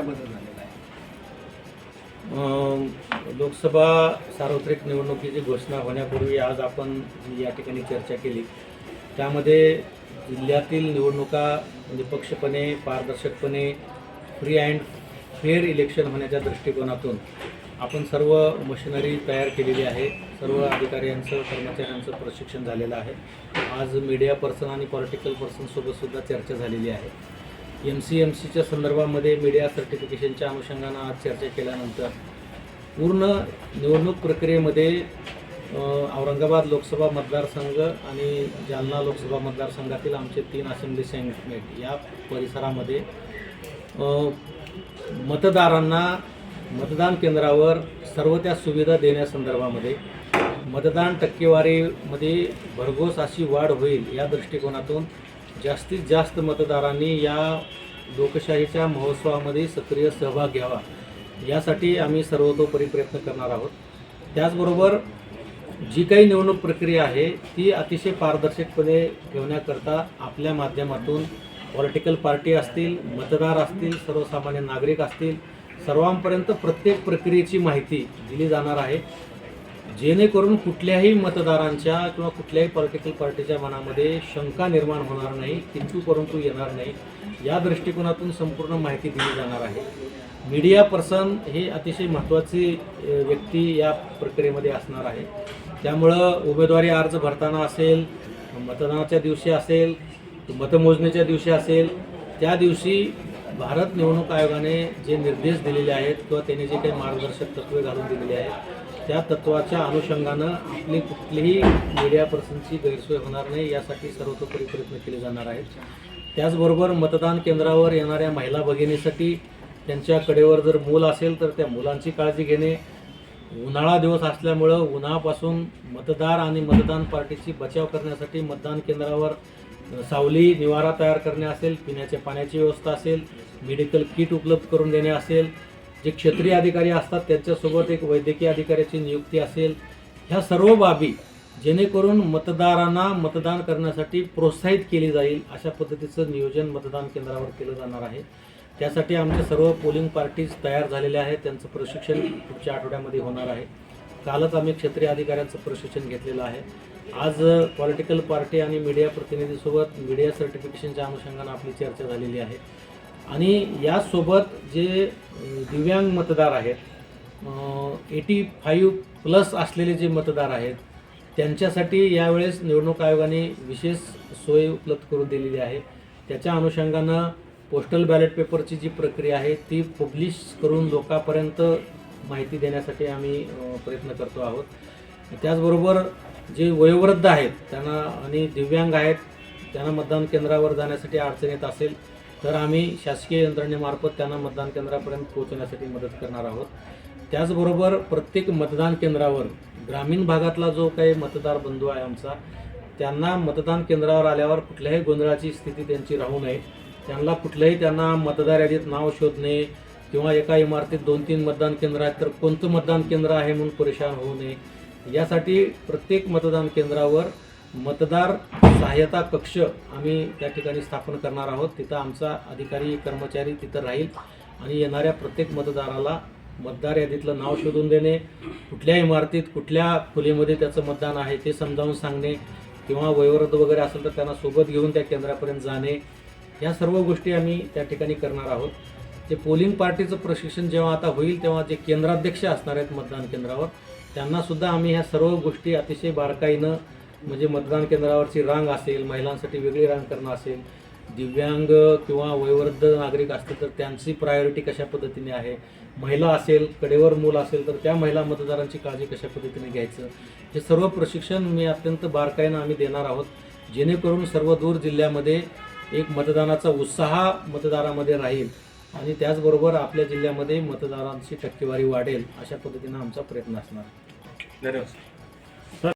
काय बदल झालेला आहे? लोकसभा सार्वत्रिक निवडणुकीची घोषणा होण्यापूर्वी आज आपण जी या ठिकाणी चर्चा केली त्यामध्ये जिल्ह्यातील निवडणुका म्हणजे पक्षपणे पारदर्शकपणे फ्री अँड फेअर इलेक्शन होण्याच्या दृष्टिकोनातून आपण सर्व मशिनरी तयार केलेली आहे. सर्व अधिकाऱ्यांचं कर्मचाऱ्यांचं प्रशिक्षण झालेलं आहे. आज मीडिया पर्सन आणि पॉलिटिकल पर्सनसोबतसुद्धा चर्चा झालेली आहे. एम सी एम सीच्या संदर्भामध्ये मीडिया सर्टिफिकेशनच्या अनुषंगानं आज चर्चा केल्यानंतर पूर्ण निवडणूक प्रक्रियेमध्ये औरंगाबाद लोकसभा मतदारसंघ आणि जालना लोकसभा मतदारसंघातील आमचे तीन असेंब्ली सेंटमेंट या परिसरामध्ये मतदारांना मतदान केंद्रावर सर्व त्या सुविधा देण्यासंदर्भामध्ये मतदान टक्केवारीमध्ये भरघोस अशी वाढ होईल या दृष्टिकोनातून जास्तीत जास्त मतदारांनी या लोकशाहीच्या महोत्सवामध्ये सक्रिय सहभाग घ्यावा. यासाठी आम्ही सर्वतोपरी प्रयत्न करणार आहोत. त्याचबरोबर जी काही निवडणूक प्रक्रिया आहे ती अतिशय पारदर्शकपणे ठेवण्याकरता आपल्या माध्यमातून पॉलिटिकल पार्टी असतील मतदार असतील सर्वसामान्य नागरिक असतील सर्वांपर्यंत प्रत्येक प्रक्रियेची माहिती दिली जाणार आहे. जेणेकरून कुठल्याही मतदारांच्या किंवा कुठल्याही पॉलिटिकल पार्टीच्या मनामध्ये शंका निर्माण होणार नाही किंतू परंतु येणार नाही या दृष्टिकोनातून संपूर्ण माहिती दिली जाणार आहे. मीडिया पर्सन हे अतिशय महत्त्वाची व्यक्ती या प्रक्रियेमध्ये असणार आहे. त्यामुळं उमेदवारी अर्ज भरताना असेल मतदानाच्या दिवशी असेल मतमोजणीच्या दिवशी असेल त्या दिवशी भारत निवडणूक आयोगाने जे निर्देश दिलेले आहेत किंवा त्यांनी जे काही मार्गदर्शक तत्त्वे घालून दिलेली आहेत त्या तत्वाच्या अनुषंगानं आपली कुठलीही मीडिया पर्सनची गैरसोय होणार नाही यासाठी सर्वतोपरी प्रयत्न केले जाणार आहेत. त्याचबरोबर मतदान केंद्रावर येणाऱ्या महिला भगिनीसाठी त्यांच्या कडेवर जर मूल असेल तर त्या मुलांची काळजी घेणे. उन्हाळा दिवस असल्यामुळं उन्हापासून मतदार आणि मतदान पार्टीची बचाव करण्यासाठी मतदान केंद्रावर सावली निवारा तयार करणे असेल पिण्याच्या पाण्याची व्यवस्था असेल मेडिकल किट उपलब्ध करून देणे असेल जे क्षेत्रीय अधिकारी असतात त्यांच्यासोबत एक वैद्यकीय अधिकाऱ्याची नियुक्ती असेल ह्या सर्व बाबी जेणेकरून मतदारांना मतदान करण्यासाठी प्रोत्साहित केली जाईल अशा पद्धतीचं नियोजन मतदान केंद्रावर केलं जाणार आहे. त्यासाठी आमच्या सर्व पोलिंग पार्टीज तयार झालेल्या आहेत त्यांचं प्रशिक्षण पुढच्या आठवड्यामध्ये होणार आहे. कालच आम्ही क्षेत्रीय अधिकाऱ्यांचं प्रशिक्षण घेतलेलं आहे. आज पॉलिटिकल पार्टी आणि मीडिया प्रतिनिधीसोबत मीडिया सर्टिफिकेशनच्या अनुषंगानं आपली चर्चा झालेली आहे. आणि यासोबत जे दिव्यांग मतदार आहेत एटी फाईव्ह प्लस असलेले जे मतदार आहेत त्यांच्यासाठी यावेळेस निवडणूक आयोगाने विशेष सोय उपलब्ध करून दिलेली आहे. त्याच्या अनुषंगानं पोस्टल बॅलेट पेपरची जी प्रक्रिया आहे ती पब्लिश करून लोकांपर्यंत माहिती देण्यासाठी आम्ही प्रयत्न करतो आहोत. त्याचबरोबर जे वयोवृद्ध आहेत त्यांना आणि दिव्यांग आहेत त्यांना मतदान केंद्रावर जाण्यासाठी अडचण येत असेल तर आम्ही शासकीय यंत्रणेमार्फत त्यांना मतदान केंद्रापर्यंत पोहोचण्यासाठी मदत करणार आहोत. त्याचबरोबर प्रत्येक मतदान केंद्रावर ग्रामीण भागातला जो काही मतदार बंधू आहे आमचा त्यांना मतदान केंद्रावर आल्यावर कुठल्याही गोंधळाची स्थिती त्यांची राहू नये. त्यांना कुठल्याही त्यांना मतदार यादीत नाव शोधणे किंवा एका इमारतीत दोन तीन मतदान केंद्र आहेत तर कोणतं मतदान केंद्र आहे म्हणून परेशान होऊ नये. यासाठी प्रत्येक मतदान केंद्रावर मतदार सहाय्यता कक्ष आम्ही त्या ठिकाणी स्थापन करणार आहोत. तिथं आमचा अधिकारी कर्मचारी तिथं राहील आणि येणाऱ्या प्रत्येक मतदाराला मतदार यादीतलं नाव शोधून देणे कुठल्या इमारतीत कुठल्या खोलीमध्ये त्याचं मतदान आहे ते समजावून सांगणे किंवा वयोवृद्ध वगैरे असेल तर त्यांना सोबत घेऊन त्या केंद्रापर्यंत जाणे या सर्व गोष्टी आम्ही त्या ठिकाणी करणार आहोत. ते पोलिंग पार्टीचं प्रशिक्षण जेव्हा आता होईल तेव्हा जे केंद्राध्यक्ष असणार आहेत मतदान केंद्रावर त्यांनासुद्धा आम्ही ह्या सर्व गोष्टी अतिशय बारकाईनं म्हणजे मतदान केंद्रावरची रांग असेल महिलांसाठी वेगळी रांग करणं असेल दिव्यांग किंवा वयोवृद्ध नागरिक असतील तर त्यांची प्रायोरिटी कशा पद्धतीने आहे? महिला असेल कडेवर मूल असेल तर त्या महिला मतदारांची काळजी कशा पद्धतीने घ्यायचं? हे सर्व प्रशिक्षण मी अत्यंत बारकाईनं आम्ही देणार आहोत. जेणेकरून सर्व दूर जिल्ह्यामध्ये एक मतदानाचा उत्साह मतदारामध्ये राहील आणि त्याचबरोबर आपल्या जिल्ह्यामध्ये मतदारांची टक्केवारी वाढेल अशा पद्धतीनं आमचा प्रयत्न असणार. धन्यवाद.